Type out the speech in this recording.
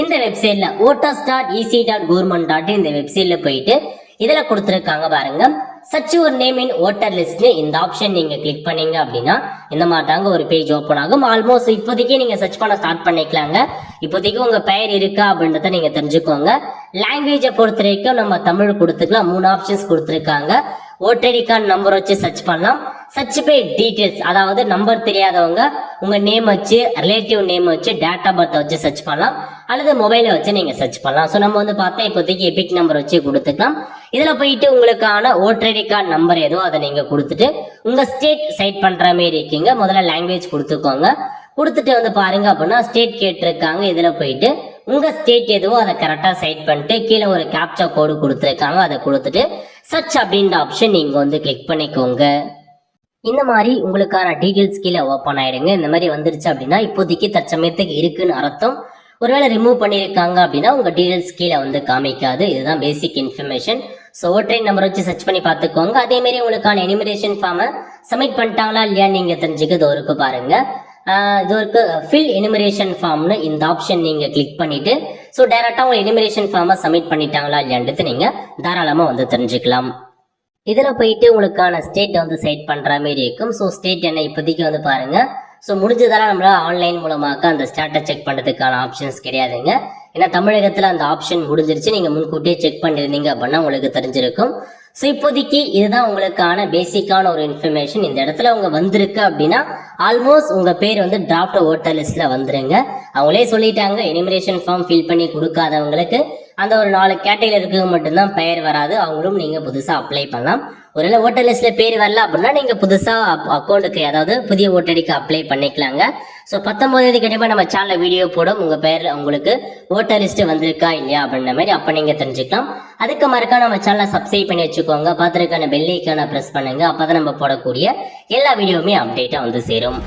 இந்த வெப்சைட்ல voters dot EC dot government dot இந்த வெப்சைட்ல போயிட்டு இதுல கொடுத்துருக்காங்க பாருங்க. சச் ஒரு நேம் இன் ஓட்டர் லிஸ்ட்னு இந்த ஆப்ஷன் நீங்க கிளிக் பண்ணீங்க அப்படின்னா இந்த மாதிரி தாங்க ஒரு பேஜ் ஓப்பன் ஆகும். ஆல்மோஸ்ட் இப்போதைக்கு நீங்க சர்ச் பண்ண ஸ்டார்ட் பண்ணிக்கலாங்க. இப்போதைக்கு உங்க பெயர் இருக்கா அப்படின்றத நீங்க தெரிஞ்சுக்கோங்க. லாங்குவேஜை பொறுத்த வரைக்கும் நம்ம தமிழ் கொடுத்துக்கலாம். மூணு ஆப்ஷன்ஸ் கொடுத்துருக்காங்க. ஓட்டர் கார்டு நம்பர் வச்சு சர்ச் பண்ணலாம். சர்ச் பை டீடைல்ஸ் அதாவது நம்பர் தெரியாதவங்க உங்க நேம் வச்சு ரிலேட்டிவ் நேம் வச்சு டேட் ஆஃப் பர்த் வச்சு சர்ச் பண்ணலாம். அல்லது மொபைலை வச்சு நீங்க சர்ச் பண்ணலாம். ஸோ நம்ம வந்து பார்த்தா இப்போதைக்கு எபிக் நம்பர் வச்சு கொடுத்துக்கலாம். இதுல போயிட்டு உங்களுக்கான ஓட்டர் ஐடி கார்டு நம்பர் ஏதோ அதை நீங்க கொடுத்துட்டு உங்க ஸ்டேட் சைட் பண்ற மாதிரி இருக்கீங்க. முதல்ல லாங்குவேஜ் கொடுத்துக்கோங்க. கொடுத்துட்டு வந்து பாருங்க அப்படின்னா ஸ்டேட் கேட்டிருக்காங்க. இதுல போயிட்டு உங்க ஸ்டேட் எதுவோ அதை கரெக்டா சைட் பண்ணிட்டு கீழே ஒரு கேப்சா கோடு கொடுத்துருக்காங்க. அதை கொடுத்துட்டு சர்ச் அப்படின்ற ஆப்ஷன் நீங்க வந்து கிளிக் பண்ணிக்கோங்க. இந்த மாதிரி உங்களுக்கான டீட்டெயில்ஸ் கீழே ஓப்பன் ஆயிடுங்க. இந்த மாதிரி வந்துருச்சு அப்படின்னா இப்போதைக்கு தற்சமயத்துக்கு இருக்குன்னு அர்த்தம். ஒருவேளை ரிமூவ் பண்ணியிருக்காங்க அப்படின்னா உங்கள் டீடெயில்ஸ் கீழே வந்து காமிக்காது. இதுதான் பேசிக் இன்ஃபர்மேஷன் ஸோ ஓட்ரைன் நம்பர் வச்சு சர்ச் பண்ணி பார்த்துக்கோங்க. அதே மாதிரி உங்களுக்கான எனிமிரேஷன் ஃபார்மை சப்மிட் பண்ணிட்டாங்களா இல்லையா நீங்கள் தெரிஞ்சுக்க இது இருக்கு பாருங்க. இது ஒரு ஃபில் எனிமிரேஷன் ஃபார்ம்னு இந்த ஆப்ஷன் நீங்கள் கிளிக் பண்ணிட்டு ஸோ டைரக்டா உங்கள் எனிமிரேஷன் ஃபார்மை சப்மிட் பண்ணிட்டாங்களா இல்லையான்றது நீங்கள் தாராளமாக வந்து தெரிஞ்சுக்கலாம். இதில் போயிட்டு உங்களுக்கான ஸ்டேட் வந்து செட் பண்ணுற மாதிரி இருக்கும். ஸோ ஸ்டேட் என்ன இப்போதைக்கு வந்து பாருங்கள் ஸோ முடிஞ்சதெல்லாம் நம்மளால ஆன்லைன் மூலமாக அந்த ஸ்டாட்டை செக் பண்ணுறதுக்கான ஆப்ஷன்ஸ் கிடையாதுங்க. ஏன்னா தமிழகத்தில் அந்த ஆப்ஷன் முடிஞ்சிருச்சு. நீங்கள் முன்கூட்டியே செக் பண்ணியிருந்தீங்க அப்படின்னா உங்களுக்கு தெரிஞ்சிருக்கும். ஸோ இப்போதைக்கு இதுதான் உங்களுக்கான பேசிக்கான ஒரு இன்ஃபர்மேஷன் இந்த இடத்துல அவங்க வந்திருக்கு அப்படின்னா ஆல்மோஸ்ட் உங்கள் பேர் வந்து டிராஃப்ட் ஓட்டர் லிஸ்ட்டில் வந்துருங்க. அவங்களே சொல்லிட்டாங்க. எனிமிரேஷன் ஃபார்ம் ஃபில் பண்ணி கொடுக்காதவங்களுக்கு அந்த ஒரு நாலு கேட்டகரியில் இருக்கவங்க மட்டும்தான் பெயர் வராது. அவங்களும் நீங்கள் புதுசாக அப்ளை பண்ணலாம். ஒருவேளை ஓட்டர் லிஸ்ட்ல பேர் வரல அப்படின்னா நீங்கள் புதுசாக அக்கௌண்ட்டுக்கு அதாவது புதிய ஓட்டடிக்கு அப்ளை பண்ணிக்கலாங்க. ஸோ பத்தொம்போதேதி கண்டிப்பாக நம்ம சேனலில் வீடியோ போடும். உங்கள் பேர் உங்களுக்கு ஓட்டர் லிஸ்ட் வந்திருக்கா இல்லையா அப்படின்ற மாதிரி அப்போ நீங்கள் தெரிஞ்சுக்கலாம். அதுக்கு மறக்காம நம்ம சேனலை சப்ஸ்கிரைப் பண்ணி வச்சுக்கோங்க. பார்த்துருக்கான பெல்லைக்கான ப்ரெஸ் பண்ணுங்க. அப்பதான் நம்ம போடக்கூடிய எல்லா வீடியோவுமே அப்டேட்டாக வந்து சேரும்.